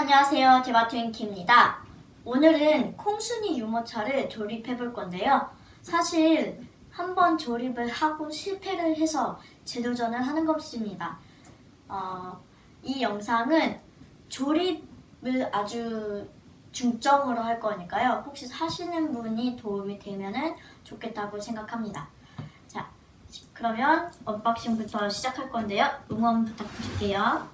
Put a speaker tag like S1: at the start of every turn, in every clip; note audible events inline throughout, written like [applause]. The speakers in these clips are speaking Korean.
S1: 안녕하세요. 데바트윙키입니다. 오늘은 콩순이 유모차를 조립해 볼 건데요. 사실 한번 조립을 하고 실패를 해서 재도전을 하는 것입니다. 어, 이 영상은 조립을 아주 중점으로 할 거니까요. 혹시 사시는 분이 도움이 되면 좋겠다고 생각합니다. 자, 그러면 언박싱부터 시작할 건데요. 응원 부탁드릴게요.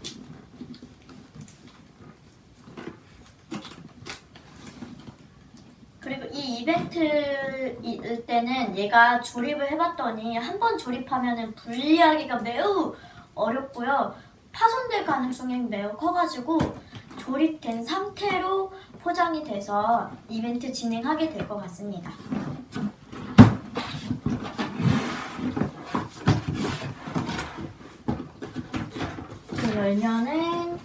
S1: 그리고 이 이벤트일 때는 얘가 조립을 해봤더니 한 번 조립하면은 분리하기가 매우 어렵고요. 파손될 가능성이 매우 커가지고 조립된 상태로 포장이 돼서 이벤트 진행하게 될 것 같습니다. 그 열면은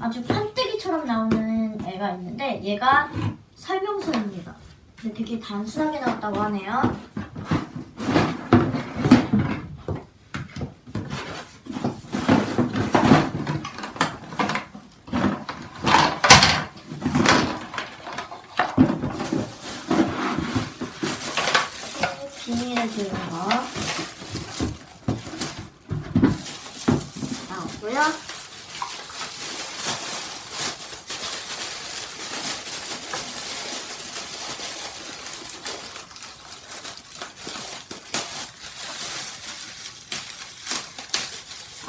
S1: 아주 판때기처럼 나오는 애가 있는데 얘가 설명서입니다. 근데 되게 단순하게 나왔다고 하네요. 비닐에 들은 거 나오고요.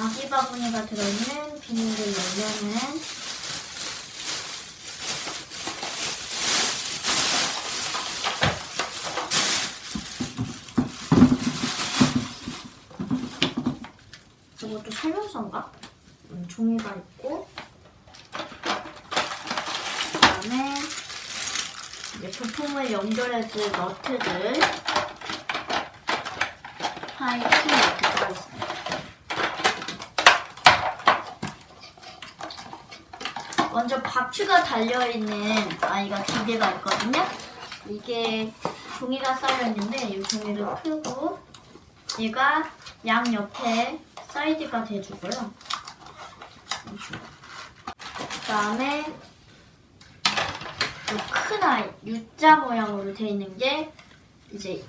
S1: 아기 바구니가 들어있는 비닐을 열면은 이것도 설명서인가? 음, 종이가 있고 그다음에 부품을 연결해줄 너트들 파이프 너트가 있습니다. 먼저 바퀴가 달려있는 아이가 두 개가 있거든요. 이게 종이가 쌓여있는데 이 종이를 풀고 얘가 양 옆에 사이드가 돼주고요. 그 다음에 큰 아이 U자 모양으로 돼 있는 게 이제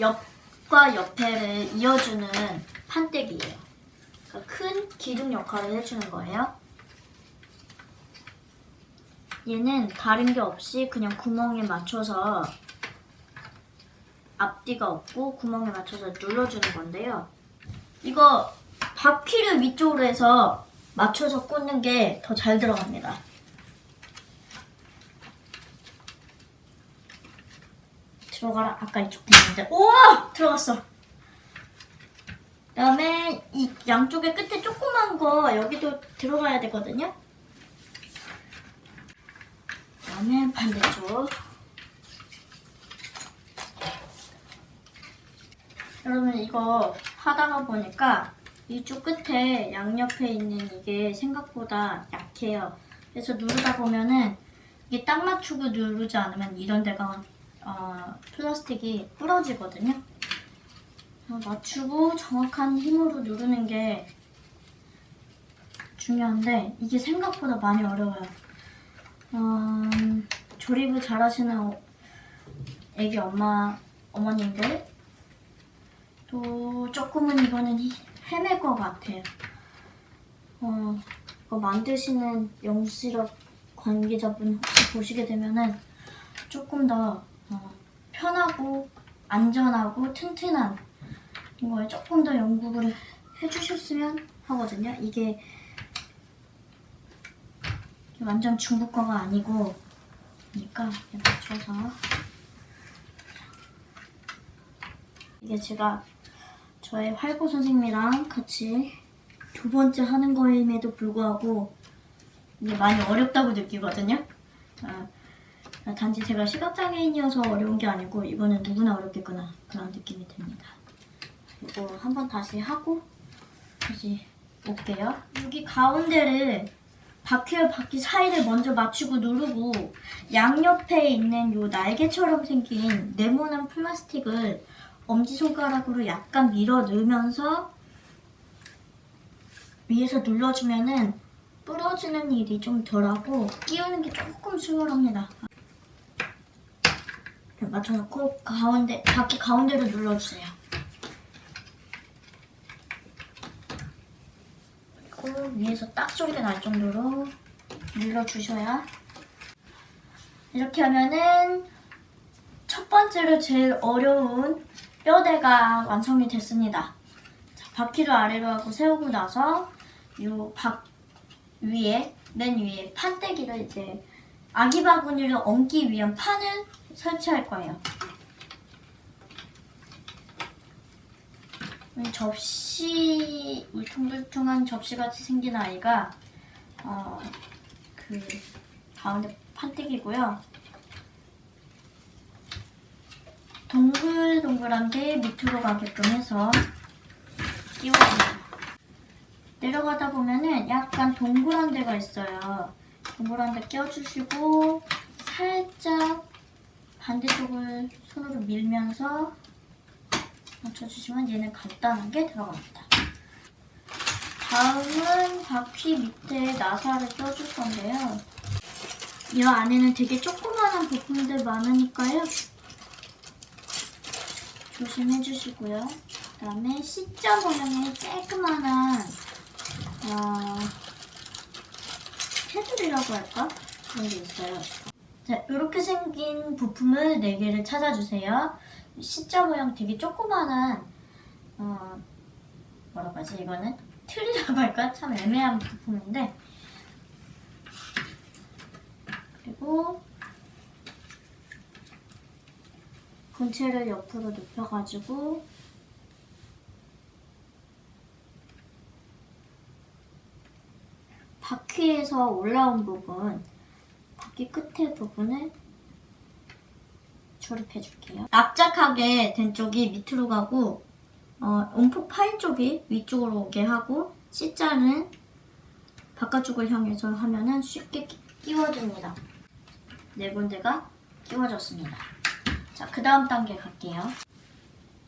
S1: 옆과 옆에를 이어주는 판때기예요. 그러니까 큰 기둥 역할을 해주는 거예요. 얘는 다른 게 없이 그냥 구멍에 맞춰서 앞뒤가 없고 구멍에 맞춰서 눌러주는 건데요. 이거 바퀴를 위쪽으로 해서 맞춰서 꽂는 게 더 잘 들어갑니다. 들어가라. 아까 이쪽 됐는데. 오! 들어갔어. 그다음에 이 양쪽에 끝에 조그만 거 여기도 들어가야 되거든요. 그다음에 반대쪽. 여러분 이거 하다가 보니까 이쪽 끝에 양옆에 있는 이게 생각보다 약해요. 그래서 누르다 보면은 이게 딱 맞추고 누르지 않으면 이런 데가 어, 플라스틱이 부러지거든요. 맞추고 정확한 힘으로 누르는 게 중요한데 이게 생각보다 많이 어려워요. 어, 조립을 잘하시는 어- 애기 엄마 어머님들 또 조금은 이거는 히- 헤맬 것 같아요. 어, 이거 만드시는 영수실업 관계자분 혹시 보시게 되면은 조금 더 어, 편하고 안전하고 튼튼한 이거에 조금 더 연구를 해주셨으면 하거든요. 이게 완전 중국 거가 아니고 그러니까 맞춰서 이게 제가 저의 활보 선생님이랑 같이 두 번째 하는 거임에도 불구하고 이게 많이 어렵다고 느끼거든요. 아, 단지 제가 시각장애인이어서 어려운 게 아니고 이거는 누구나 어렵겠구나 그런 느낌이 듭니다. 이거 한번 다시 하고 다시 올게요. 여기 가운데를 바퀴와 바퀴 사이를 먼저 맞추고 누르고 양옆에 있는 요 날개처럼 생긴 네모난 플라스틱을 엄지손가락으로 약간 밀어 넣으면서 위에서 눌러주면은 부러지는 일이 좀 덜하고 끼우는 게 조금 수월합니다. 이렇게 맞춰놓고 가운데 바퀴 가운데로 눌러주세요. 그리고 위에서 딱 소리가 날 정도로 눌러주셔야 이렇게 하면은 첫 번째로 제일 어려운 뼈대가 완성이 됐습니다. 자, 바퀴를 아래로 하고 세우고 나서 요박 위에 맨 위에 판때기를 이제 아기 바구니를 얹기 위한 판을 설치할 거예요. 이 접시 울퉁불퉁한 접시같이 생긴 아이가 어, 그 가운데 판때기고요. 동글동글한 게 밑으로 가게끔 해서 끼워줍니다. 내려가다 보면은 약간 동그란 데가 있어요. 동그란 데 껴주시고 살짝 반대쪽을 손으로 밀면서 맞춰주시면 얘는 간단하게 들어갑니다. 다음은 바퀴 밑에 나사를 껴줄 건데요. 이 안에는 되게 조그마한 부품들 많으니까요. 조심해 주시고요. 그 다음에 C자 모양의 깔끔한 어, 테두리라고 할까? 그런 게 있어요. 자, 이렇게 생긴 부품을 4개를 찾아주세요. C자 모양 되게 조그마한 어, 뭐라고 하지 이거는? 틀이라고 할까? 참 애매한 부품인데 그리고 본체를 옆으로 눕혀가지고 바퀴에서 올라온 부분, 바퀴 끝에 부분을 조립해 줄게요. 납작하게 된 쪽이 밑으로 가고 어, 움푹 파인 쪽이 위쪽으로 오게 하고 C자는 바깥쪽을 향해서 하면은 쉽게 끼- 끼워줍니다. 네 군데가 끼워졌습니다. 자, 그 다음 단계 갈게요.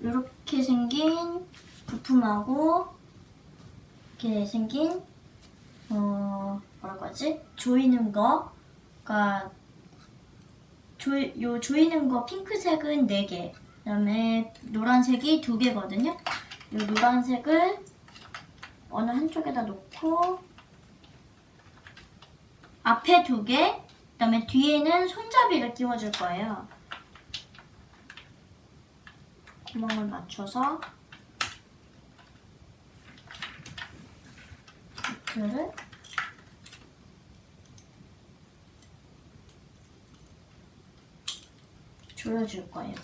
S1: 이렇게 생긴 부품하고 이렇게 생긴 어 뭐라고 하지? 조이는 거, 그러니까 조, 요 조이는 거 핑크색은 4개, 그다음에 노란색이 2개거든요. 요 노란색을 어느 한쪽에다 놓고 앞에 2개, 그다음에 뒤에는 손잡이를 끼워줄 거예요. 구멍을 맞춰서 이틀을 조여줄 거예요.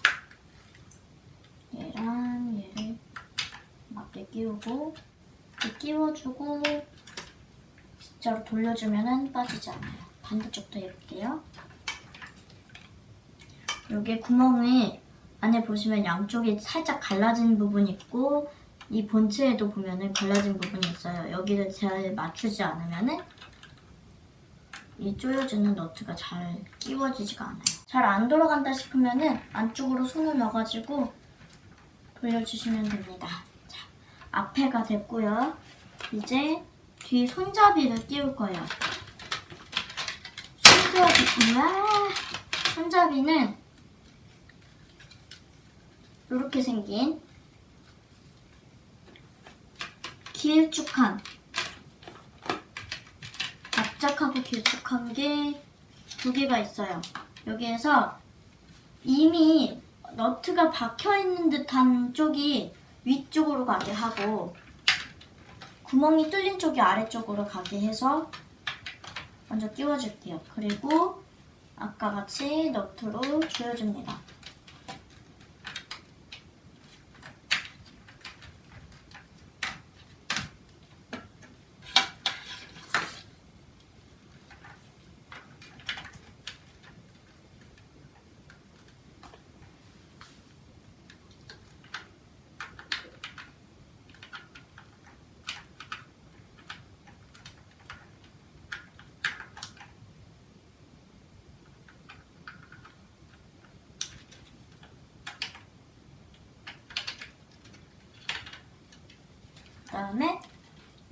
S1: 얘랑 얘를 맞게 끼우고 끼워주고 진짜로 돌려주면은 빠지지 않아요. 반대쪽도 해볼게요. 여기 구멍이 안에 보시면 양쪽이 살짝 갈라진 부분이 있고 이 본체에도 보면은 갈라진 부분이 있어요. 여기를 잘 맞추지 않으면은 이 조여주는 너트가 잘 끼워지지가 않아요. 잘 안 돌아간다 싶으면은 안쪽으로 손을 넣어가지고 돌려주시면 됩니다. 자, 앞에가 됐고요. 이제 뒤 손잡이를 끼울 거예요. 손잡이, 우와! 손잡이는 이렇게 생긴 길쭉한 납작하고 길쭉한 게 두 개가 있어요. 여기에서 이미 너트가 박혀 있는 듯한 쪽이 위쪽으로 가게 하고 구멍이 뚫린 쪽이 아래쪽으로 가게 해서 먼저 끼워줄게요. 그리고 아까 같이 너트로 조여줍니다. 그다음에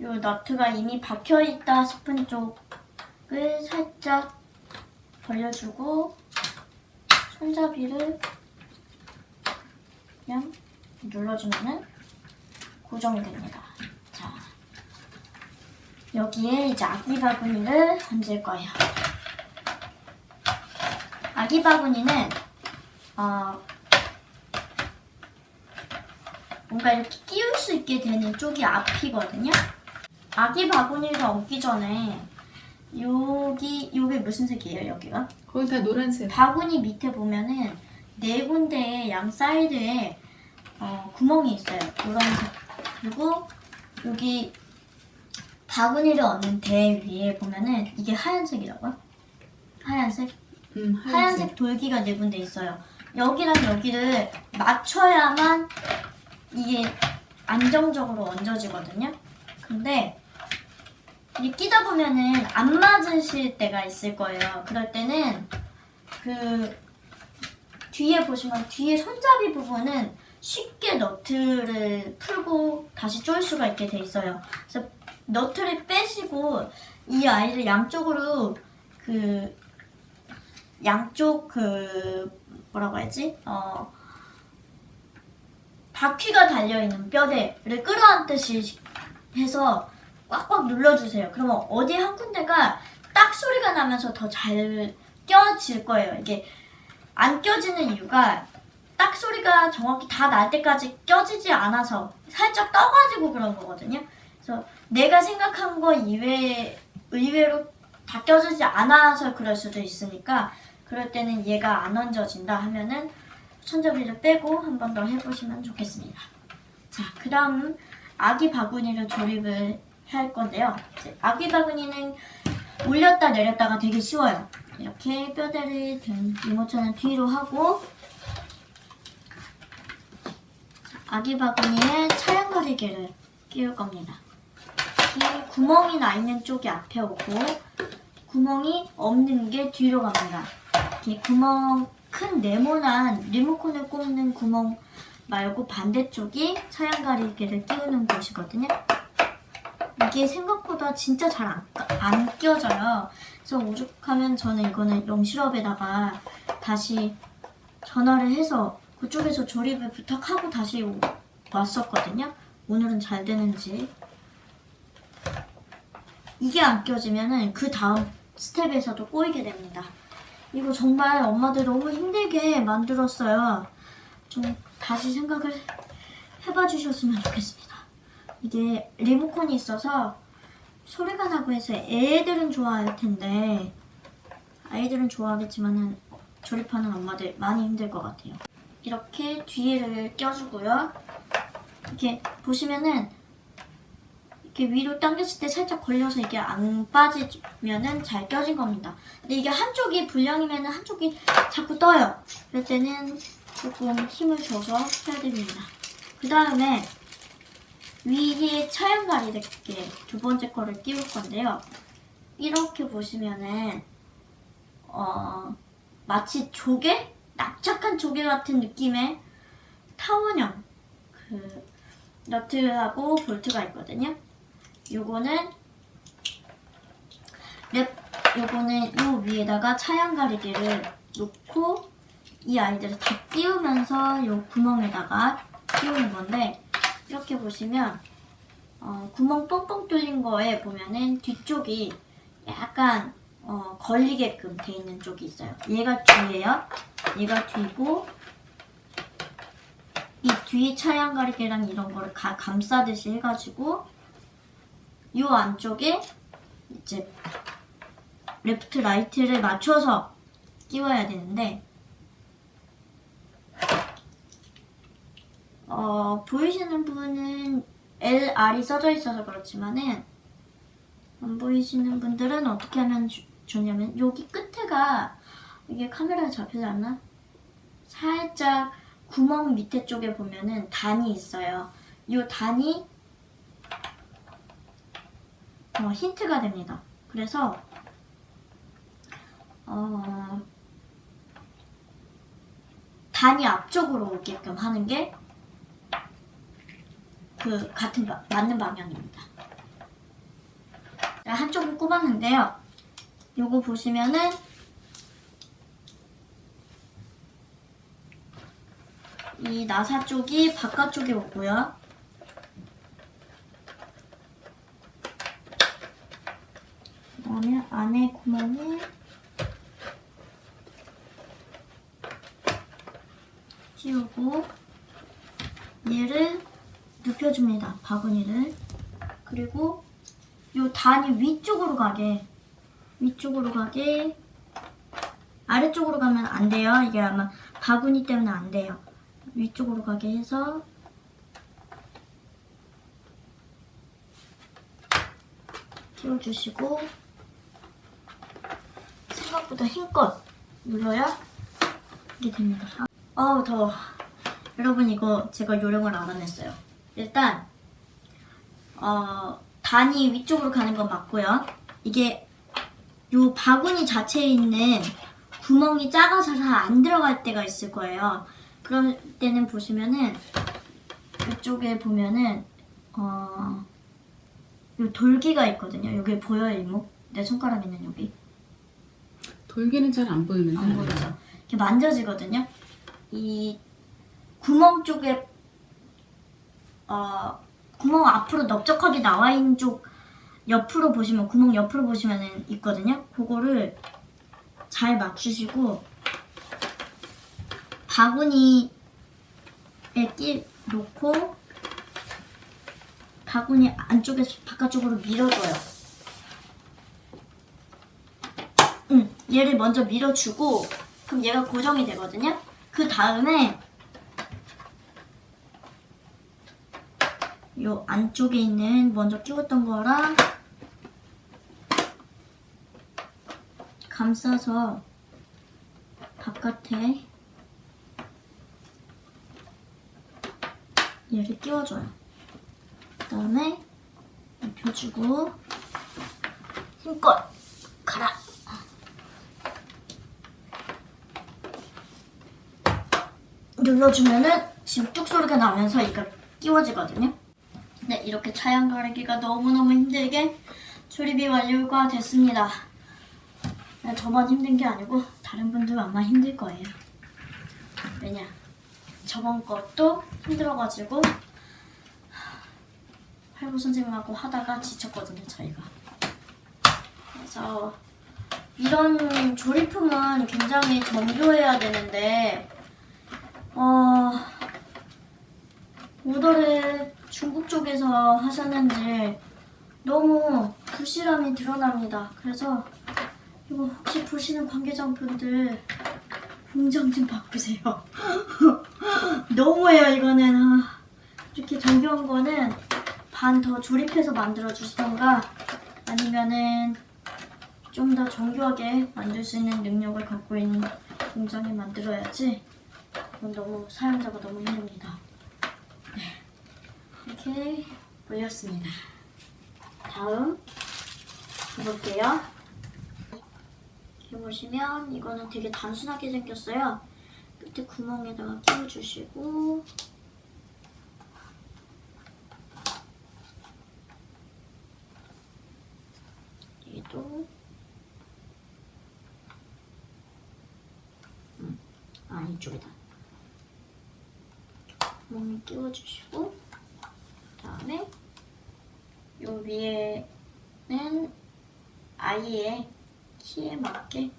S1: 요 너트가 이미 박혀 있다 싶은 쪽을 살짝 벌려주고 손잡이를 그냥 눌러주면은 고정이 됩니다. 자, 여기에 이제 아기 바구니를 얹을 거예요. 아기 바구니는 어, 뭔가 이렇게 끼울 수 있게 되는 쪽이 앞이거든요. 아기 바구니를 얹기 전에 여기 여기 무슨 색이에요 여기가?
S2: 거기 다 노란색.
S1: 바구니 밑에 보면은 네 군데의 양 사이드에 어, 구멍이 있어요. 노란색. 그리고 여기 바구니를 얹는 대 위에 보면은 이게 하얀색이라고요? 하얀색?
S2: 음,
S1: 하얀색
S2: 하얀색.
S1: 돌기가 네 군데 있어요. 여기랑 여기를 맞춰야만 이게 안정적으로 얹어지거든요. 근데 이 끼다 보면은 안 맞으실 때가 있을 거예요. 그럴 때는 그 뒤에 보시면 뒤에 손잡이 부분은 쉽게 너트를 풀고 다시 조일 수가 있게 돼 있어요. 그래서 너트를 빼시고 이 아이를 양쪽으로 그 양쪽 그 뭐라고 해야지? 어 바퀴가 달려 있는 뼈대를 끌어안듯이 해서 꽉꽉 눌러주세요. 그러면 어디 한 군데가 딱 소리가 나면서 더 잘 껴질 거예요. 이게 안 껴지는 이유가 딱 소리가 정확히 다 날 때까지 껴지지 않아서 살짝 떠가지고 그런 거거든요. 그래서 내가 생각한 거 이외 의외로 다 껴지지 않아서 그럴 수도 있으니까 그럴 때는 얘가 안 얹어진다 하면은 손잡이를 빼고 한 번 더 해보시면 좋겠습니다. 자, 그 다음 아기 바구니를 조립을 할 건데요. 아기 바구니는 올렸다 내렸다가 되게 쉬워요. 이렇게 뼈대를 등 이모처럼 뒤로 하고 아기 바구니에 차량거리개를 끼울 겁니다. 이 구멍이 나 있는 쪽이 앞에 오고 구멍이 없는 게 뒤로 갑니다. 이 구멍 큰 네모난 리모컨을 꼽는 구멍 말고 반대쪽이 차량가리개를 끼우는 곳이거든요. 이게 생각보다 진짜 잘안 안 끼워져요. 그래서 오죽하면 저는 이거는 영실업에다가 다시 전화를 해서 그쪽에서 조립을 부탁하고 다시 오- 왔었거든요. 오늘은 잘 되는지. 이게 안 껴지면은 그 다음 스텝에서도 꼬이게 됩니다. 이거 정말 엄마들 너무 힘들게 만들었어요. 좀 다시 생각을 해봐 주셨으면 좋겠습니다. 이게 리모컨이 있어서 소리가 나고 해서 애들은 좋아할 텐데 아이들은 좋아하겠지만은 조립하는 엄마들 많이 힘들 것 같아요. 이렇게 뒤를 껴주고요. 이렇게 보시면은 이렇게 위로 당겼을 때 살짝 걸려서 이게 안 빠지면은 잘 껴진 겁니다. 근데 이게 한쪽이 불량이면은 한쪽이 자꾸 떠요. 그럴 때는 조금 힘을 줘서 해야 됩니다. 그 다음에 위에 차양가리 이렇게 두 번째 거를 끼울 건데요. 이렇게 보시면은 어 마치 조개 납작한 조개 같은 느낌의 타원형 그 너트하고 볼트가 있거든요. 요거는 랩 요거는 요 위에다가 차양 가리개를 놓고 이 아이들을 다 끼우면서 요 구멍에다가 끼우는 건데 이렇게 보시면 어, 구멍 뻥뻥 뚫린 거에 보면은 뒤쪽이 약간 어, 걸리게끔 돼 있는 쪽이 있어요. 얘가 뒤에요. 얘가 뒤고 이뒤 차양 가리개랑 이런 거를 가, 감싸듯이 해가지고 요 안쪽에 이제 레프트 라이트를 맞춰서 끼워야 되는데 어, 보이시는 분은 LR이 써져 있어서 그렇지만은 안 보이시는 분들은 어떻게 하면 좋- 좋냐면 여기 끝에가 이게 카메라에 잡히지 않나? 살짝 구멍 밑에 쪽에 보면은 단이 있어요. 이 단이 어, 힌트가 됩니다. 그래서 어, 단이 앞쪽으로 오게끔 하는 게 그 같은 바- 맞는 방향입니다. 한쪽을 꼽았는데요. 요거 보시면은 이 나사 쪽이 바깥쪽에 오고요. 그 다음에 안에 구멍을 씌우고 얘를 눕혀줍니다. 바구니를. 그리고 요 단이 위쪽으로 가게 위쪽으로 가게 아래쪽으로 가면 안 돼요. 이게 아마 바구니 때문에 안 돼요. 위쪽으로 가게 해서 끼워주시고 생각보다 힘껏 눌러야 이게 됩니다. 어우 더워. 여러분 이거 제가 요령을 알아냈어요. 일단 어, 단이 위쪽으로 가는 건 맞고요. 이게 요 바구니 자체에 있는 구멍이 작아서 잘 안 들어갈 때가 있을 거예요. 그럴 때는 보시면은 이쪽에 보면은 어, 요 돌기가 있거든요. 여기 보여요, 이모? 내 손가락 있는 여기.
S2: 돌기는 잘 안 보이는데.
S1: 안 보이죠? 이렇게 만져지거든요. 이 구멍 쪽에 어 구멍 앞으로 넓적하게 나와 있는 쪽 옆으로 보시면 구멍 옆으로 보시면은 있거든요. 그거를 잘 맞추시고 바구니에 끼 놓고 바구니 안쪽에서 바깥쪽으로 밀어줘요. 응, 얘를 먼저 밀어주고 그럼 얘가 고정이 되거든요. 그 다음에 요 안쪽에 있는 먼저 끼웠던 거랑 감싸서 바깥에 얘를 끼워줘요. 그 다음에 눕혀주고 힘껏 가라. 눌러주면은 지금 뚝 소리가 나면서 이거 끼워지거든요. 네, 이렇게 차양 가리기가 너무너무 힘들게 조립이 완료가 됐습니다. 네, 저만 힘든 게 아니고 다른 분도 아마 힘들 거예요. 왜냐? 저번 것도 힘들어가지고 할부 선생님하고 하다가 지쳤거든요, 저희가. 그래서 이런 조립품은 굉장히 정교해야 되는데 어, 오더를 중국 쪽에서 하셨는지 너무 부실함이 드러납니다. 그래서 이거 혹시 보시는 관계자분들 공정 좀 바꾸세요. [laughs] 너무해요 이거는. 아, 이렇게 정교한 거는 반 더 조립해서 만들어 주시던가 아니면은 좀 더 정교하게 만들 수 있는 능력을 갖고 있는 공장이 만들어야지 너무 사용자가 너무 힘듭니다. 네. 이렇게 올렸습니다. 다음 해볼게요. 이렇게 보시면 이거는 되게 단순하게 생겼어요. 끝에 구멍에다가 끼워주시고 얘도 음, 아 이쪽에다 구멍을 끼워주시고 그 다음에 요 위에는 아이의 키에 맞게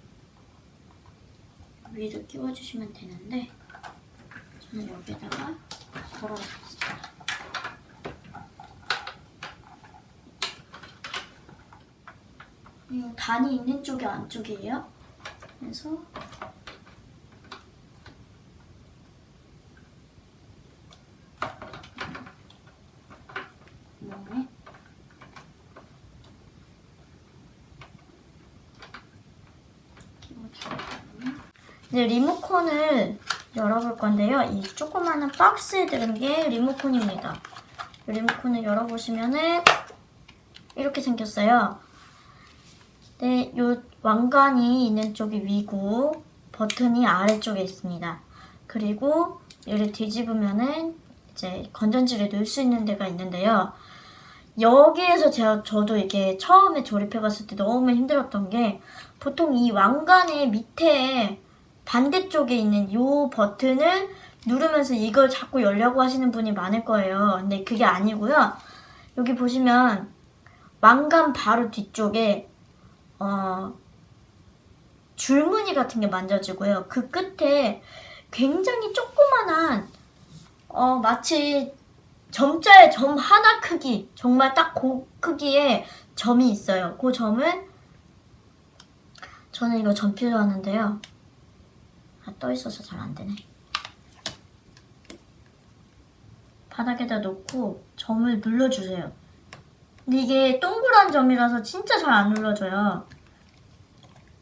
S1: 위를 끼워주시면 되는데 저는 여기다가 걸어놨습니다. 이 단이 있는 쪽이 안쪽이에요. 그래서 구멍에 이제 리모컨을 열어볼 건데요. 이 조그마한 박스에 들은 게 리모컨입니다. 이 리모컨을 열어보시면은 이렇게 생겼어요. 네, 요 왕관이 있는 쪽이 위고 버튼이 아래쪽에 있습니다. 그리고 얘를 뒤집으면은 이제 건전지를 넣을 수 있는 데가 있는데요. 여기에서 제가 저도 이게 처음에 조립해봤을 때 너무 힘들었던 게 보통 이 왕관의 밑에 반대쪽에 있는 요 버튼을 누르면서 이걸 자꾸 열려고 하시는 분이 많을 거예요. 근데 그게 아니고요. 여기 보시면 왕관 바로 뒤쪽에 어, 줄무늬 같은 게 만져지고요. 그 끝에 굉장히 조그만한 어, 마치 점자의 점 하나 크기, 정말 딱 그 크기의 점이 있어요. 그 점을 저는 이거 전필로 하는데요. 아, 떠 있어서 잘 안 되네. 바닥에다 놓고 점을 눌러주세요. 이게 동그란 점이라서 진짜 잘 안 눌러져요.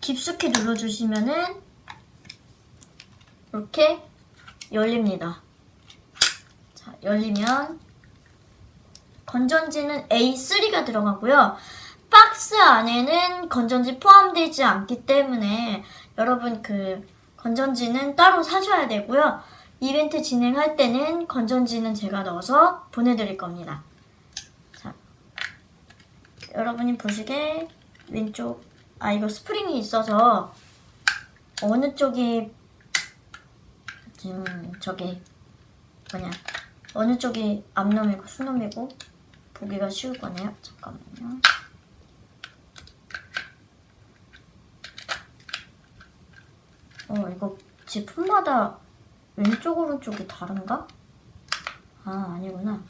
S1: 깊숙이 눌러주시면은 이렇게 열립니다. 자, 열리면 건전지는 A3가 들어가고요. 박스 안에는 건전지 포함되지 않기 때문에 여러분 그 건전지는 따로 사셔야 되고요. 이벤트 진행할 때는 건전지는 제가 넣어서 보내드릴 겁니다. 자, 여러분이 보시게 왼쪽 아 이거 스프링이 있어서 어느 쪽이 음 저기 뭐냐 어느 쪽이 앞놈이고 수놈이고 보기가 쉬울 거네요. 잠깐만요. 어 이거 제품마다 왼쪽 오른쪽이 다른가? 아 아니구나.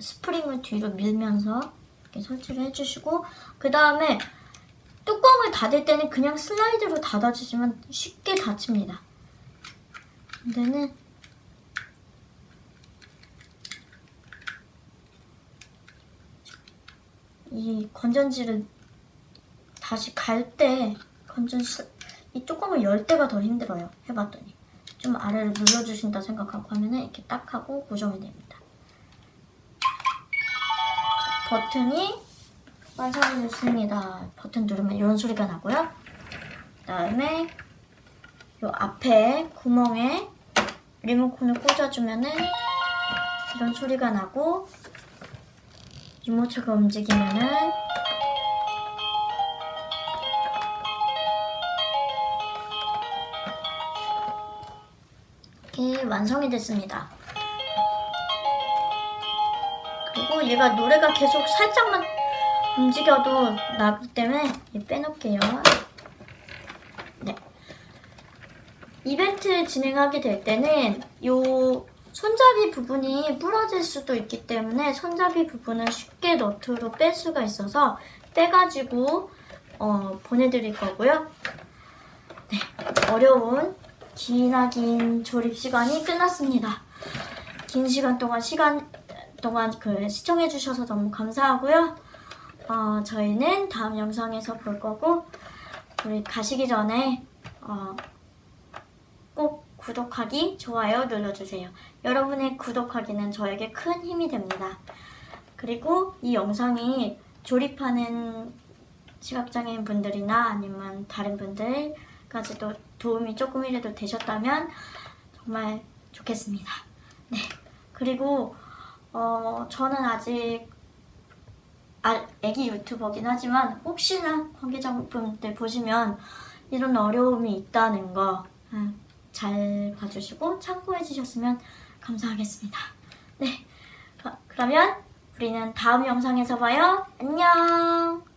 S1: 스프링을 뒤로 밀면서 이렇게 설치를 해주시고 그 다음에 뚜껑을 닫을 때는 그냥 슬라이드로 닫아주시면 쉽게 닫힙니다. 근데는 이 건전지를 다시 갈 때 건전지 이 뚜껑을 열 때가 더 힘들어요. 해봤더니 좀 아래를 눌러주신다 생각하고 하면은 이렇게 딱 하고 고정이 됩니다. 자, 버튼이 완성이 됐습니다. 버튼 누르면 이런 소리가 나고요. 그 다음에 요 앞에 구멍에 리모컨을 꽂아주면은 이런 소리가 나고 유모차가 움직이면은 이렇게 완성이 됐습니다. 그리고 얘가 노래가 계속 살짝만 움직여도 나기 때문에 얘 빼놓을게요. 네. 이벤트 진행하게 될 때는 요 손잡이 부분이 부러질 수도 있기 때문에 손잡이 부분을 쉽게 너트로 뺄 수가 있어서 떼가지고 어, 보내드릴 거고요. 네, 어려운 기나긴 조립 시간이 끝났습니다. 긴 시간 동안 시간 동안 그 시청해 주셔서 너무 감사하고요. 어, 저희는 다음 영상에서 볼 거고 우리 가시기 전에 어, 꼭 구독하기, 좋아요 눌러주세요. 여러분의 구독하기는 저에게 큰 힘이 됩니다. 그리고 이 영상이 조립하는 시각장애인 분들이나 아니면 다른 분들까지도 도움이 조금이라도 되셨다면 정말 좋겠습니다. 네. 그리고 어, 저는 아직 아, 애기 유튜버긴 하지만 혹시나 관계자분들 보시면 이런 어려움이 있다는 거 잘 봐주시고 참고해 주셨으면 감사하겠습니다. 네, 그- 그러면 우리는 다음 영상에서 봐요. 안녕!